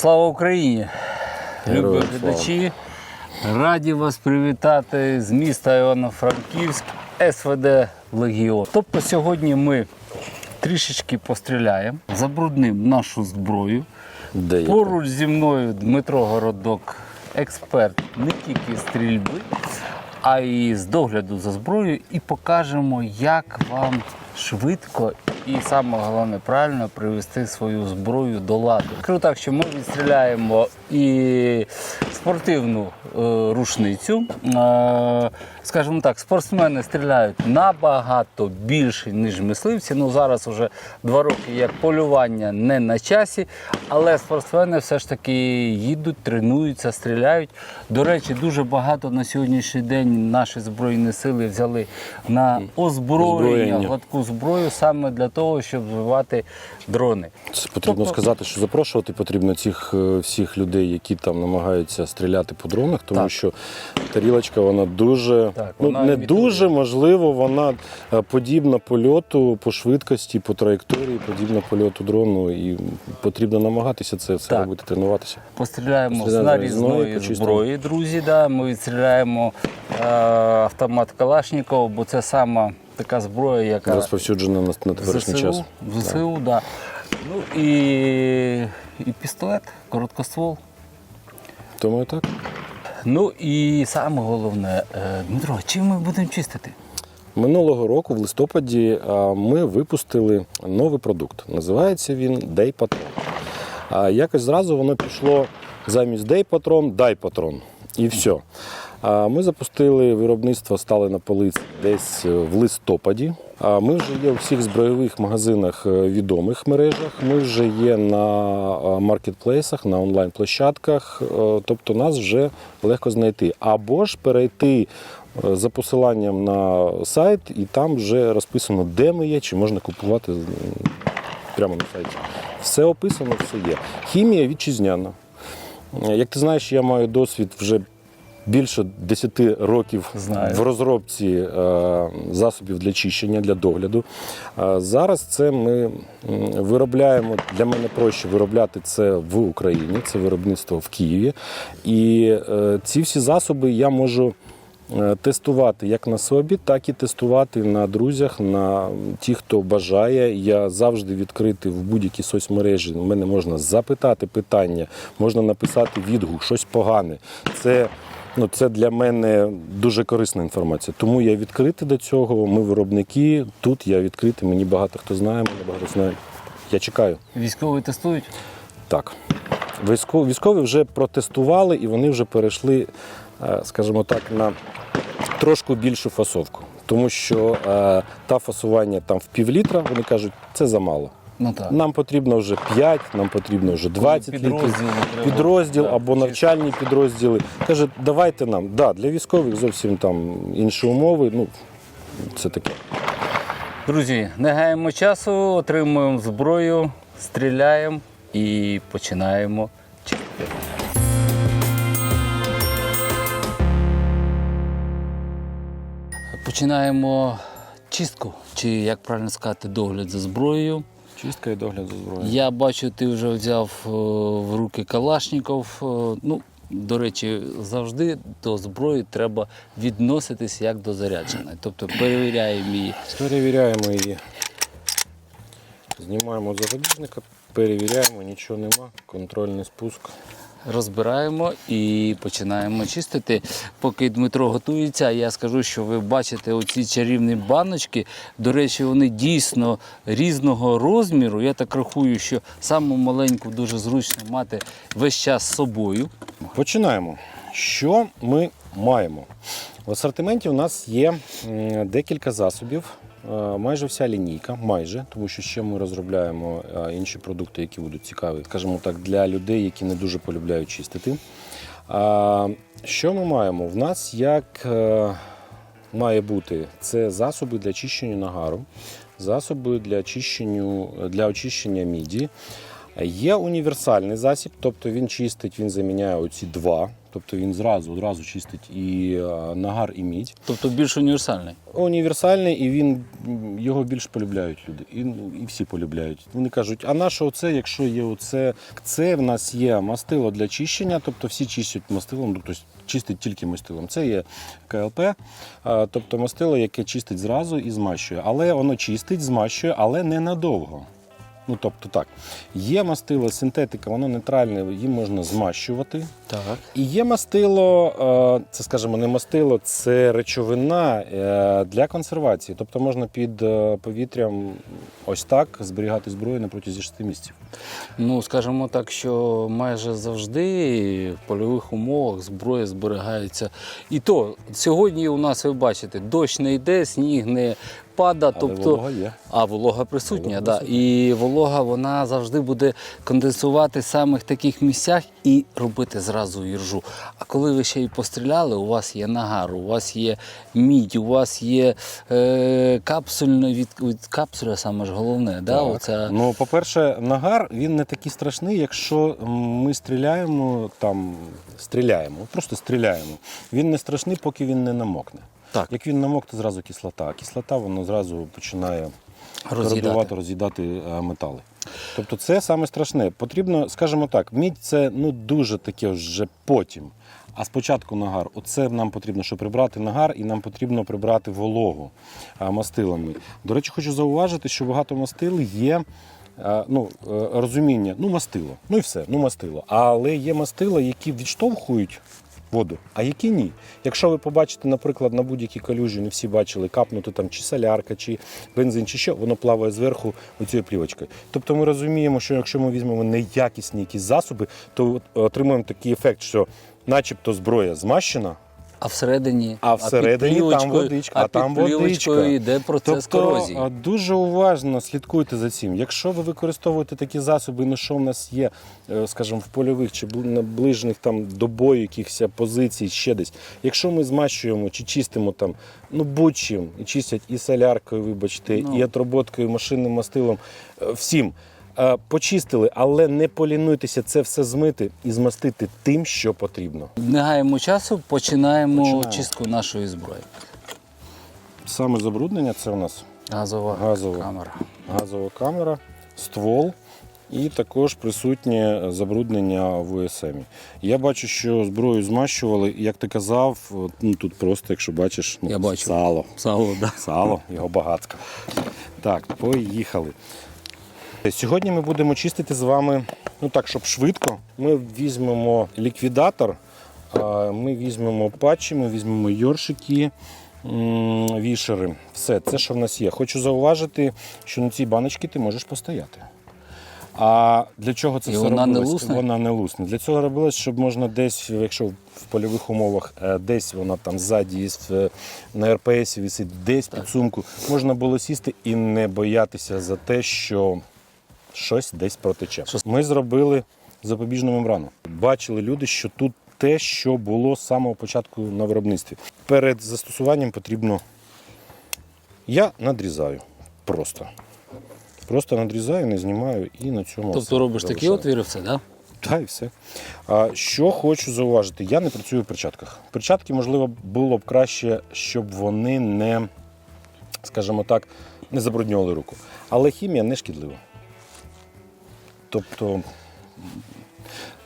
Слава Україні! Любі глядачі! Раді вас привітати з міста Івано-Франківськ СВД Легіон. Тобто сьогодні ми трішечки постріляємо, забруднимо нашу зброю. Де? Поруч зі мною Дмитро Городок, експерт не тільки стрільби, а й з догляду за зброєю, і покажемо, як вам швидко і саме головне правильно привести свою зброю до ладу. Скажу що ми відстріляємо і спортивну е, рушницю. Е, скажімо так, спортсмени стріляють набагато більше, ніж мисливці. Ну зараз уже два роки як полювання не на часі, але спортсмени все ж таки їдуть, тренуються, стріляють. До речі, дуже багато на сьогоднішній день наші збройні сили взяли на озброєння, гладку зброю саме для того, щоб збивати дрони. Це потрібно Тобто- сказати, що запрошувати потрібно цих е, всіх людей, які там намагаються стріляти по дронах, тому Так. що тарілочка вона дуже Так, ну вона не імітує. дуже можливо, вона е, подібна польоту по швидкості, по траєкторії, подібна польоту дрону, і потрібно намагатися це все Так. робити, тренуватися. Постріляємо з нарізної зброї, друзі. Да. Ми відстріляємо е, автомат Калашникова, бо це сама така зброя, яка Розповсюджена на, на теперішній ЗСУ, час. ЗСУ, да. Ну і, і пістолет, короткоствол. Тому так. Ну і саме головне, е, Дмитро, чим ми будемо чистити? Минулого року, в листопаді, ми випустили новий продукт. Називається він Day Patron. А якось зразу воно пішло замість Day Patron, Дай Patron. І все. А Ми запустили виробництво, стали на полиці десь е, в листопаді. А Ми вже є у всіх збройових магазинах е, відомих мережах. Ми вже є на е, маркетплейсах, на онлайн-площадках. Тобто нас вже легко знайти. Або ж перейти за посиланням на сайт, і там вже розписано, де ми є, чи можна купувати прямо на сайті. Все описано, все є. Хімія вітчизняна. Як ти знаєш, я маю досвід вже більше 10 років Знаю. в розробці е, засобів для чищення, для догляду. Е, Зараз це ми виробляємо, для мене проще виробляти це в Україні, це виробництво в Києві. І е, ці всі засоби я можу тестувати як на собі, так і тестувати на друзях, на ті, хто бажає. Я завжди відкритий в будь-якій соцмережі. У мене можна запитати питання, можна написати відгук, щось погане. Це Ну, це для мене дуже корисна інформація. Тому я відкритий до цього. Ми виробники. Тут я відкритий. Мені багато хто знає, мене багато знає. Я чекаю. Військові тестують? Так. Військові, військові вже протестували і вони вже перейшли, е, скажімо так, на трошки більшу фасовку. Тому що е, та фасування там в півлітра, вони кажуть, це замало. Ну так. Нам потрібно вже 5, нам потрібно вже 20 літрів. Підрозділ Так, або чисто. навчальні підрозділи. Каже, давайте нам. Да, для військових зовсім там інші умови. Ну, це таке. Друзі, не гаємо часу, отримуємо зброю, стріляємо і починаємо чистити. Починаємо чистку, чи як правильно сказати, догляд за зброєю. Чистка і догляд за зброєю. Я бачу, ти вже взяв е, в руки Калашников. Е, Ну, до речі, завжди до зброї треба відноситись як до зарядженої. Тобто перевіряємо її. Перевіряємо її. Знімаємо з запобіжника, перевіряємо, нічого нема, контрольний спуск. Розбираємо і починаємо чистити. Поки Дмитро готується, я скажу, що ви бачите оці чарівні баночки. До речі, вони дійсно різного розміру. Я так рахую, що саму маленьку дуже зручно мати весь час з собою. Починаємо. Що ми маємо? В асортименті у нас є декілька засобів. Е, Майже вся лінійка, майже, тому що ще ми розробляємо е, інші продукти, які будуть цікаві, скажімо так, для людей, які не дуже полюбляють чистити. Що ми маємо? В нас як е, має бути це засоби для чищення нагару, засоби для, чищенню, для очищення міді. Є універсальний засіб, тобто він чистить, він заміняє оці два. Тобто він зразу одразу чистить і е, нагар, і мідь. Тобто більш універсальний. Універсальний, і він його більш полюбляють люди. І, ну, і всі полюбляють. Вони кажуть, а на що оце, якщо є оце? Це в нас є мастило для чищення, тобто всі чистять мастилом, тобто чистить тільки мастилом. Це є КЛП, тобто мастило, яке чистить зразу і змащує. Але воно чистить, змащує, але не надовго. Ну, тобто так, є мастило, синтетика, воно нейтральне, їм можна змащувати. Так. І є мастило, е, це скажімо, не мастило, це речовина е, для консервації. Тобто можна під е, повітрям ось так зберігати зброю на протязі 6 місяців. Ну, скажімо так, що майже завжди в польових умовах зброя зберігається. І то сьогодні у нас ви бачите, дощ не йде, сніг не пада, Але тобто волога є. а волога присутня, Волога да. присутня. і волога вона завжди буде конденсувати в самих таких місцях і робити зразу іржу. А коли ви ще й постріляли, у вас є нагар, у вас є мідь, у вас є е, капсульне від, від капсуля, саме ж головне. Да? Оця... Ну, по-перше, нагар він не такий страшний, якщо ми стріляємо там, стріляємо, просто стріляємо. Він не страшний, поки він не намокне. Так. Як він намокне, зразу кислота. А кислота воно зразу починає Роз'їдати. роз'їдати е, метали. Тобто це саме страшне. Потрібно, скажімо так, мідь це ну дуже таке вже потім. А спочатку нагар. Оце нам потрібно, щоб прибрати нагар, і нам потрібно прибрати вологу мастилами. До речі, хочу зауважити, що багато мастил є. Ну, е, розуміння, ну мастило, ну і все, ну мастило. Але є мастила, які відштовхують воду, а які ні. Якщо ви побачите, наприклад, на будь-якій калюжі, не всі бачили, капнути там чи солярка, чи бензин, чи що, воно плаває зверху оцією плівочкою. Тобто ми розуміємо, що якщо ми візьмемо неякісні якісь засоби, то отримуємо такий ефект, що начебто зброя змащена, А всередині, а всередині під там водичка, а а там водичка. йде процес тобто, корозії. дуже уважно слідкуйте за цим. Якщо ви використовуєте такі засоби, ну що в нас є, е, скажімо, в польових чи бл- наближених там до бою якихось позицій, ще десь. Якщо ми змащуємо чи чистимо там, ну будь-чим, і чистять і соляркою, вибачте, Ну. і отроботкою, машинним мастилом, е, всім. Е, Почистили, але не полінуйтеся це все змити і змастити тим, що потрібно. Не гаємо часу, починаємо, Починаємо. чистку нашої зброї. Саме забруднення це у нас Газова, Газова. камера. газова камера, ствол і також присутнє забруднення в УСМ. Я бачу, що зброю змащували, як ти казав, ну, тут просто, якщо бачиш, ну, Я бачу. сало. Сало, да. Сало, його багатство. Так, поїхали. Сьогодні ми будемо чистити з вами, ну так, щоб швидко. Ми візьмемо ліквідатор, ми візьмемо патчі, ми візьмемо йоршики, вішери. Все, це що в нас є. Хочу зауважити, що на цій баночці ти можеш постояти. А для чого це І все вона не лусне? Вона не лусне. Для цього робилось, щоб можна десь, якщо в польових умовах, е, десь вона там ззаді в- на РПС висить, десь під сумку, можна було сісти і не боятися за те, що щось десь протече. Ми зробили запобіжну мембрану. Бачили люди, що тут те, що було з самого початку на виробництві. Перед застосуванням потрібно. Я надрізаю просто. Просто надрізаю, не знімаю і на цьому. Тобто робиш такі отвіри, все, да? Так, і все. А, що хочу зауважити, я не працюю в перчатках. Перчатки, можливо, було б краще, щоб вони не, скажімо так, не забруднювали руку. Але хімія не шкідлива. Тобто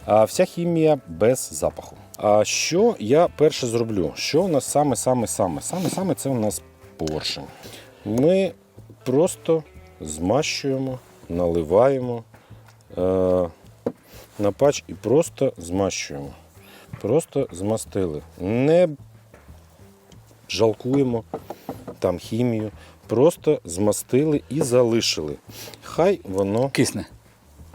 вся хімія без запаху. А що я перше зроблю? Що у нас саме, саме, саме? Саме, саме це у нас поршень. Ми просто змащуємо, наливаємо. Е, на патч і просто змащуємо. Просто змастили. Не жалкуємо там хімію. Просто змастили і залишили. Хай воно Кисне.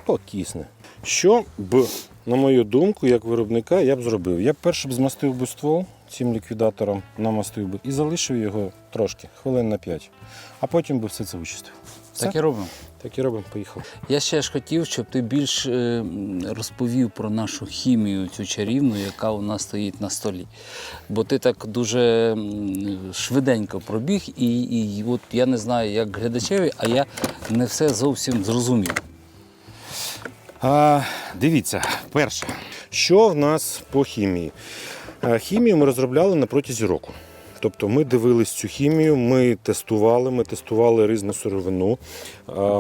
Покисне. Що б, на мою думку, як виробника, я б зробив? Я б перше б змастив би ствол цим ліквідатором, намастив би і залишив його трошки, хвилин на 5. А потім би все це вичистив. Все? Так і робимо. Так і робимо, поїхали. Я ще ж хотів, щоб ти більш е, розповів про нашу хімію, цю чарівну, яка у нас стоїть на столі. Бо ти так дуже швиденько пробіг, і, і от я не знаю, як глядачеві, а я не все зовсім зрозумів. А, дивіться, перше, що в нас по хімії? Хімію ми розробляли на протязі року. Тобто ми дивились цю хімію, ми тестували, ми тестували різну сировину.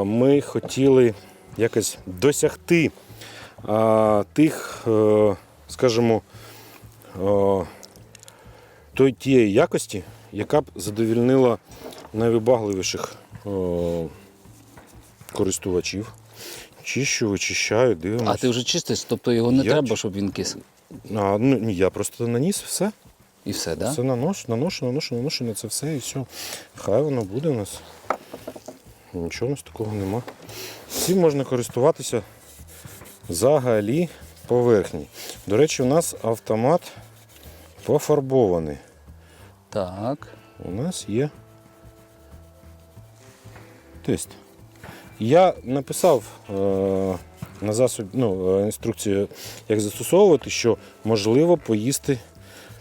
Ми хотіли якось досягти тих, е, скажімо, е, тієї якості, яка б задовільнила найвибагливіших е, користувачів. Чищу, вичищаю, дивимося. А ти вже чистиш, тобто його не Я треба, щоб він кис. А, ну, ні, я просто наніс все. І все, так? Да? Все наношу, наношу, наношу, наношу на це все і все. Хай воно буде у нас. Нічого у нас такого нема. Цим можна користуватися взагалі поверхні. До речі, у нас автомат пофарбований. Так. У нас є тест. Я написав е, на засоб, ну, е, інструкцію, як застосовувати, що можливо поїсти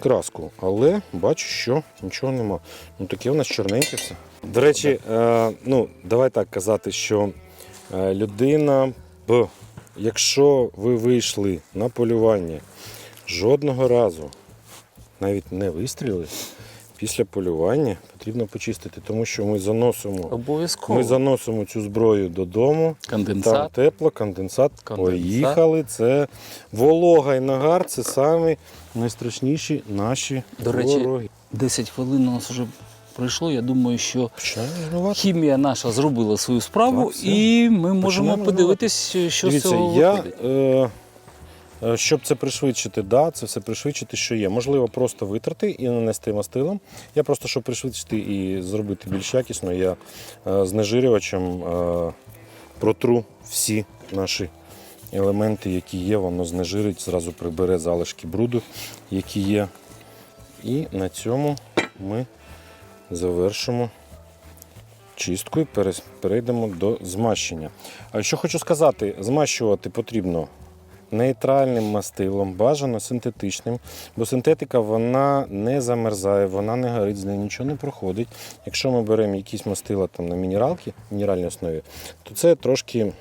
краску, але бачу, що нічого нема. Ну таке у нас чорненьке все. До речі, е, ну, давай так казати, що е, людина б, якщо ви вийшли на полювання жодного разу, навіть не вистрілили, після полювання потрібно почистити, тому що ми заносимо, Обов'язково. ми заносимо цю зброю додому. Там Конденсат. тепло, конденсат, Конденсат. поїхали. Це волога і нагар це самі найстрашніші наші До речі, вороги. 10 хвилин у нас вже пройшло. Я думаю, що Починаємо хімія наша зробила свою справу, Так, і ми можемо Починаємо подивитись, що з цього виходить. е, щоб це пришвидшити, да, це все пришвидшити, що є. Можливо, просто витрати і нанести мастилом. Я просто, щоб пришвидшити і зробити більш якісно, я е, знежирювачем е, протру всі наші елементи, які є, воно знежирить, зразу прибере залишки бруду, які є. І на цьому ми завершимо чистку і перейдемо до змащення. Що хочу сказати, змащувати потрібно нейтральним мастилом, бажано синтетичним, бо синтетика вона не замерзає, вона не горить, з нею нічого не проходить. Якщо ми беремо якісь мастила там на мінералки, мінеральній основі, то це трошки,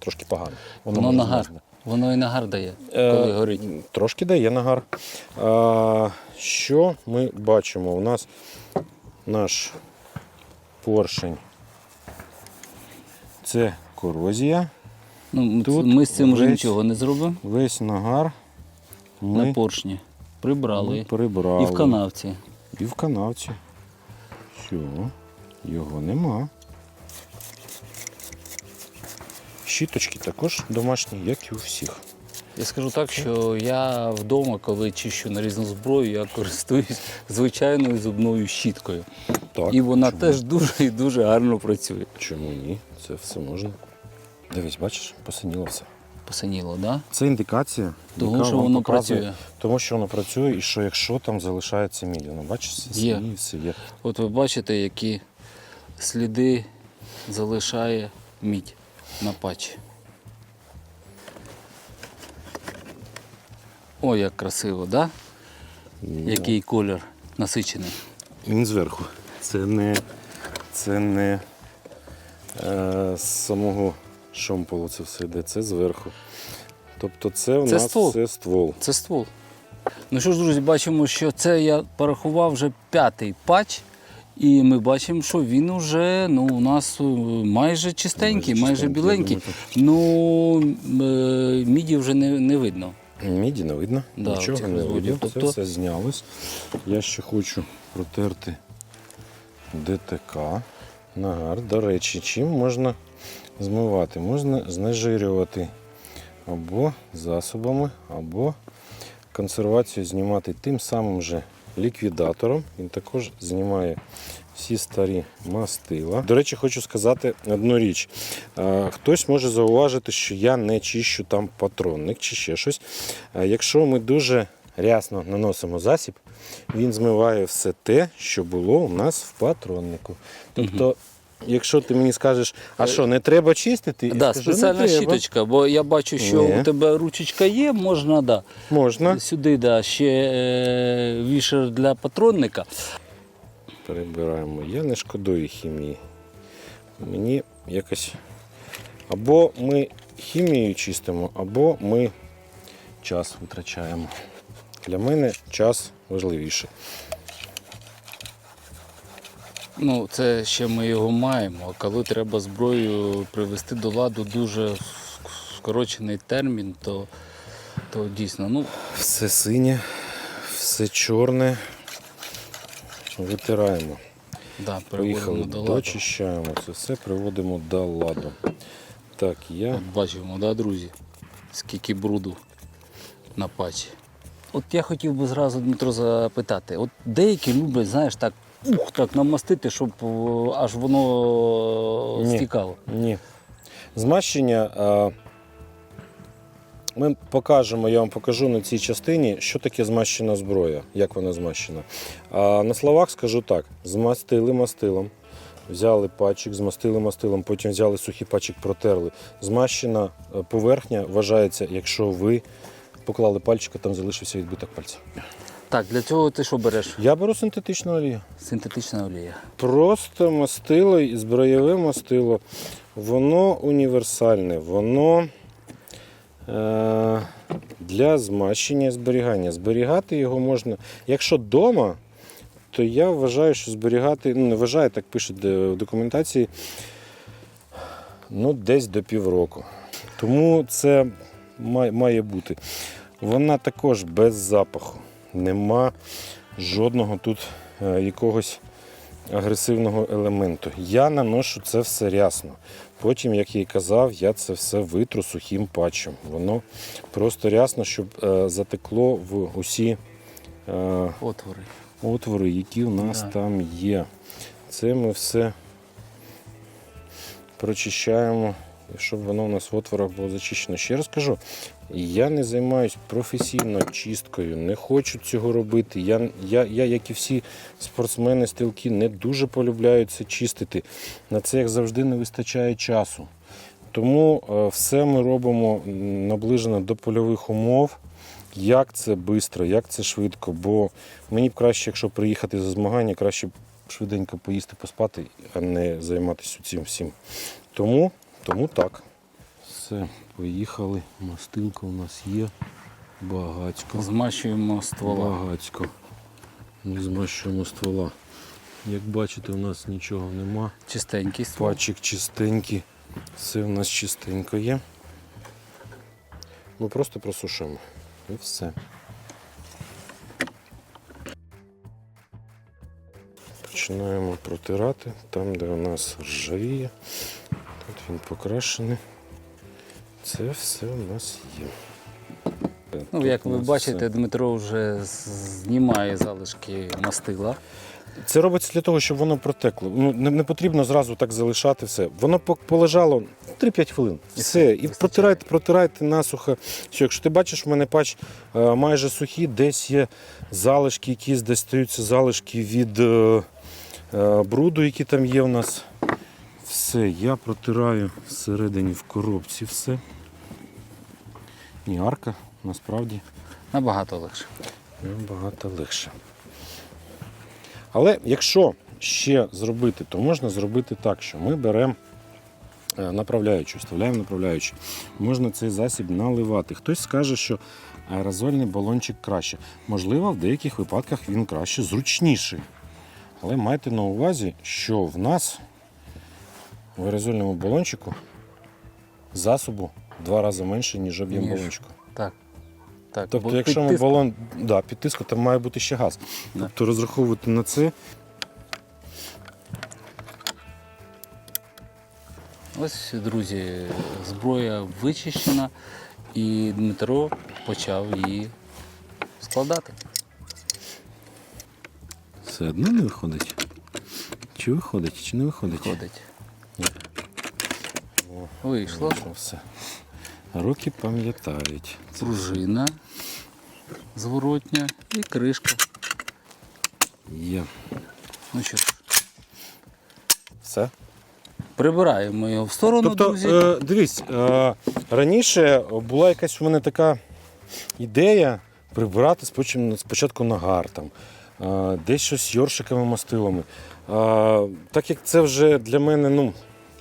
трошки погано. Воно може нагар. Воно і нагар дає, Е, коли горить. Трошки дає нагар. А, що ми бачимо? У нас наш поршень. Це корозія. Ну, ми- тут ми з цим вже весь- нічого не зробимо. Весь нагар На поршні. Прибрали. ми прибрали. І в канавці. І в канавці. Все, його нема. Щіточки також домашні, як і у всіх. Я скажу так, що я вдома, коли чищу нарізну зброю, я користуюсь звичайною зубною щіткою. Так, І вона чому? теж дуже і дуже гарно працює. Чому ні? Це все можна. Дивись, бачиш, посиніло все. Посиніло, так? Да? Це індикація, Тому яка що вам воно показує, працює. Тому що воно працює і що якщо там залишається мідь, ну бачиш, все Є. сині, все є. От ви бачите, які сліди залишає мідь на патчі. О, як красиво, да? Який колір насичений. Він зверху. Це не, це не е, з самого шомполу це все йде, це зверху. Тобто це у Це нас ствол. це ствол. Це ствол. Ну що ж, друзі, бачимо, що це я порахував вже п'ятий патч. І ми бачимо, що він уже ну, у нас е, майже чистенький, Майже майже, чистенький, біленький. Ну, е, міді вже не, не видно. Міді не видно, Да, нічого не видно. Тобто- Це все знялось. Я ще хочу протерти ДТК. Нагар. До речі, чим можна змивати? Можна знежирювати або засобами, або консервацію знімати тим самим же ліквідатором. Він також знімає всі старі мастила. До речі, хочу сказати одну річ. Хтось може зауважити, що я не чищу там патронник чи ще щось. Якщо ми дуже рясно наносимо засіб, він змиває все те, що було у нас в патроннику. Тобто, якщо ти мені скажеш, а що, не треба чистити? Я Да, спеціальна треба». щіточка, бо я бачу, що Ні. у тебе ручечка є, можна да, Можна. сюди да, ще е, вішер для патронника. Перебираємо. Я не шкодую хімії. Мені якось. Або ми хімією чистимо, або ми час витрачаємо. Для мене час важливіше. Ну, це ще ми його маємо. А коли треба зброю привести до ладу дуже скорочений термін, то, то дійсно, ну, Все синє, все чорне. Витираємо. да, Поїхали, до ладу. дочищаємо. Це все приводимо до ладу. Так, я От бачимо, да, друзі, скільки бруду на пачі. От я хотів би зразу Дмитро запитати. От деякі люблять, знаєш, так, ух, так намастити, щоб аж воно Ні. стікало. Ні. Змащення. а, Ми покажемо, я вам покажу на цій частині, що таке змащена зброя, як вона змащена. А на словах скажу так: змастили мастилом, взяли патчик, змастили мастилом, потім взяли сухий патчик, протерли. Змащена е, поверхня вважається, якщо ви поклали пальчика, там залишився відбиток пальця. Так, для цього ти що береш? Я беру синтетичну олію. Синтетична олія. Просто мастило зброєве мастило, воно універсальне, воно е, для змащення і зберігання. Зберігати його можна. Якщо вдома, то я вважаю, що зберігати, ну не вважаю, так пишуть в документації, ну десь до півроку. Тому це має бути. Вона також без запаху. Нема жодного тут е, якогось агресивного елементу. Я наношу це все рясно. Потім, як я і казав, я це все витру сухим патчем. Воно просто рясно, щоб е, затекло в усі е, Отвори. отвори, які у нас Да. там є. Це ми все прочищаємо, щоб воно у нас в отворах було зачищено. Ще раз кажу, я не займаюся професійно чисткою, не хочу цього робити. Я, я, я як і всі спортсмени, стрілки, не дуже полюбляю це чистити. На це, як завжди, не вистачає часу. Тому е, все ми робимо наближено до польових умов. Як це швидко, як це швидко, бо мені б краще, якщо приїхати за змагання, краще б швиденько поїсти, поспати, а не займатися цим всім. Тому, тому так. Все, поїхали. Мастилка у нас є. Багацько. Змащуємо ствола. Багацько. Не змащуємо ствола. Як бачите, у нас нічого нема. Чистенький ствол. Пачик чистенький. Все в нас чистенько є. Ми просто просушимо. І все. Починаємо протирати там, де у нас ржавіє. Тут він покрашений. Це все у нас є. Ну, як ви бачите, все. Дмитро вже знімає залишки мастила. Це робиться для того, щоб воно протекло. Ну, не, не потрібно зразу так залишати все. Воно полежало 3-5 хвилин. Все. І протирайте, протирайте насухо. Все, якщо ти бачиш, в мене пач е, майже сухий, десь є залишки, якісь десь стаються залишки від е, е, бруду, які там є в нас. Все, я протираю всередині в коробці все. Ні, арка насправді Набагато легше. Набагато легше. Але якщо ще зробити, то можна зробити так, що ми беремо е, направляючу, вставляємо направляючу. Можна цей засіб наливати. Хтось скаже, що аерозольний балончик краще. Можливо, в деяких випадках він краще, зручніший. Але майте на увазі, що в нас в аерозольному балончику засобу два рази менше, ніж об'єм Ніж. балончику. Так. Так, Тобто, бо якщо ми тиском- балон да, під тиском, там має бути ще газ. Да. Тобто розраховувати на це. Ось, друзі, зброя вичищена, і Дмитро почав її складати. Все одно не виходить. Чи виходить, чи не виходить? Ходить. Ні. Вийшло. Все. Руки пам'ятають. Пружина зворотня і кришка. Є. Ну що ж, Все. прибираємо його в сторону, тобто, друзі. е, дивись, е, раніше була якась у мене така ідея прибирати спочатку, спочатку нагар, там, е, десь щось з йоршиками мастилами. Е, так як це вже для мене, ну,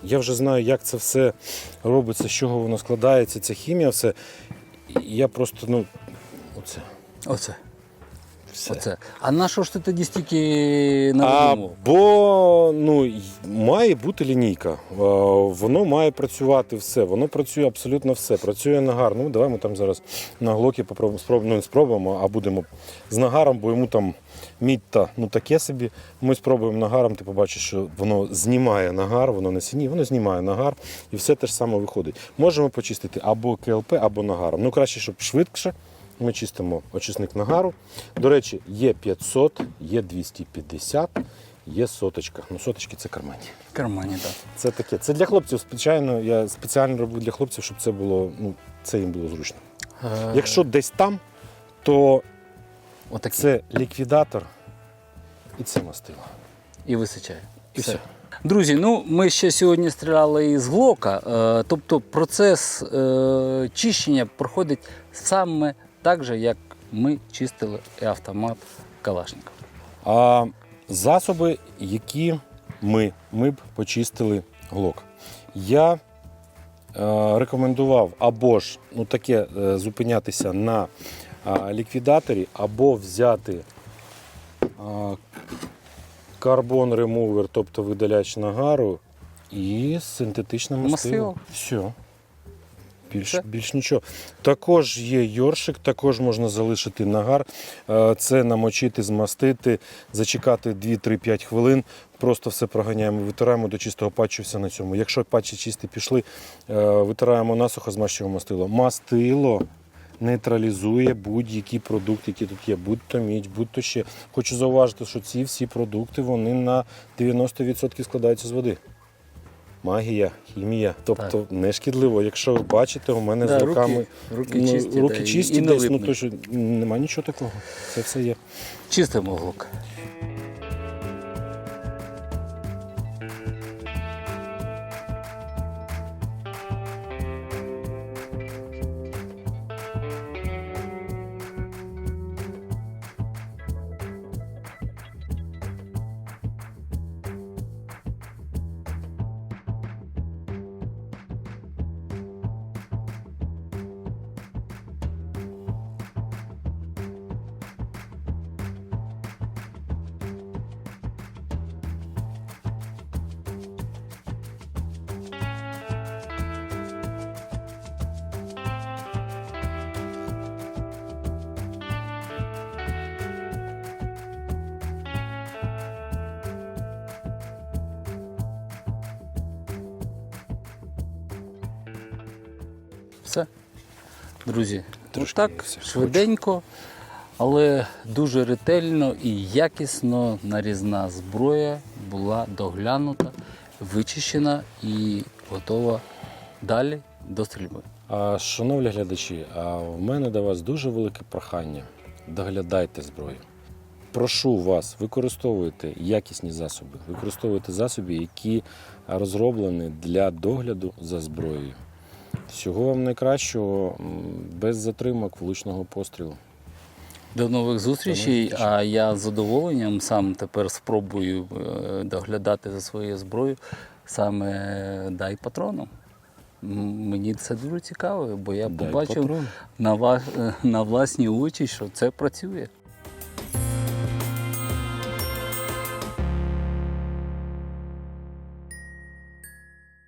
Я вже знаю, як це все робиться, з чого воно складається, ця хімія, все. Я просто, ну, оце. Оце. Все. Оце. А на що ж ти тоді стільки наведемо? Або ну, має бути лінійка. Воно має працювати все. Воно працює абсолютно все. Працює нагар. Ну, давай ми там зараз на глокі спробуємо, ну, спробуємо, а будемо з нагаром, бо йому там мідь та ну таке собі. Ми спробуємо нагаром, ти побачиш, що воно знімає нагар, воно не сині, воно знімає нагар і все те ж саме виходить. Можемо почистити або КЛП, або нагаром. Ну краще, щоб швидше. Ми чистимо очисник нагару. До речі, є 500, є 250, є соточка. Ну, соточки це кармані. Кармані, так. Це таке. Це для хлопців. Звичайно, я спеціально роблю для хлопців, щоб це було, ну, це їм було зручно. Е, Якщо десь там, то Отакі. це ліквідатор і це мастило. І висичає. І все. Друзі, ну ми ще сьогодні стріляли із глока, е, тобто процес е, чищення проходить саме так же, як ми чистили і автомат Калашников. А засоби, які ми, ми б почистили глок. Я е, рекомендував або ж ну, таке е, зупинятися на е, ліквідаторі, або взяти е, карбон ремувер, тобто видаляч нагару, і синтетичне. Мастило. Все. Більш, більш нічого. Також є йоршик, також можна залишити нагар. Е, Це намочити, змастити, зачекати 2-3-5 хвилин. Просто все проганяємо, витираємо до чистого патчу, все на цьому. Якщо патчі чисті пішли, е, витираємо насухо, змащуємо мастило. Мастило нейтралізує будь-який продукт, який тут є, будь то мідь, будь то ще. Хочу зауважити, що ці всі продукти вони на 90% складаються з води. Магія, хімія, тобто не шкідливо. Якщо ви бачите, у мене Да, з руками руки ну, чисті, руки да, чисті і десь, ну то що немає нічого такого. Це все є. Чистимо глок. Друзі, Трошки так, швиденько, але дуже ретельно і якісно нарізна зброя була доглянута, вичищена і готова далі до стрільби. Шановні глядачі, а в мене до вас дуже велике прохання. Доглядайте зброю. Прошу вас, використовуйте якісні засоби, використовуйте засоби, які розроблені для догляду за зброєю. Всього вам найкращого, без затримок влучного пострілу. До нових зустрічей. А я з задоволенням сам тепер спробую е, доглядати за своєю зброєю саме дай патроном. М, Мені це дуже цікаво, бо я побачив на, е, на власні очі, що це працює.